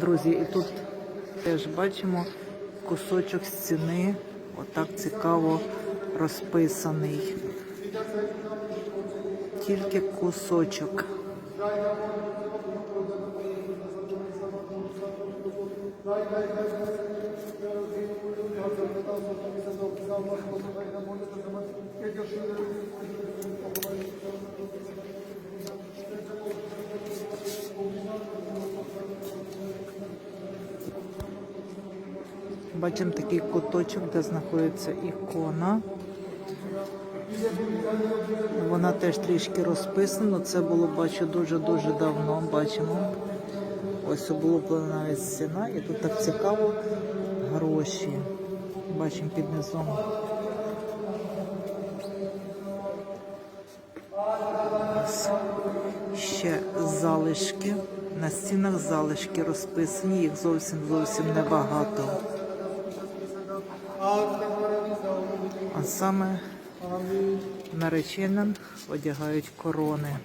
Друзі, і тут теж бачимо кусочок стіни, отак цікаво розписаний. Тільки кусочок. Бачимо такий куточок, де знаходиться ікона. Вона теж трішки розписана. Це було, бачу, дуже-дуже давно. Бачимо. Ось облуплена навіть стіна, і тут так цікаво гроші. Бачимо під низом. Ось. Ще залишки. На стінах залишки розписані, їх зовсім зовсім небагато. А саме нареченим одягають корони.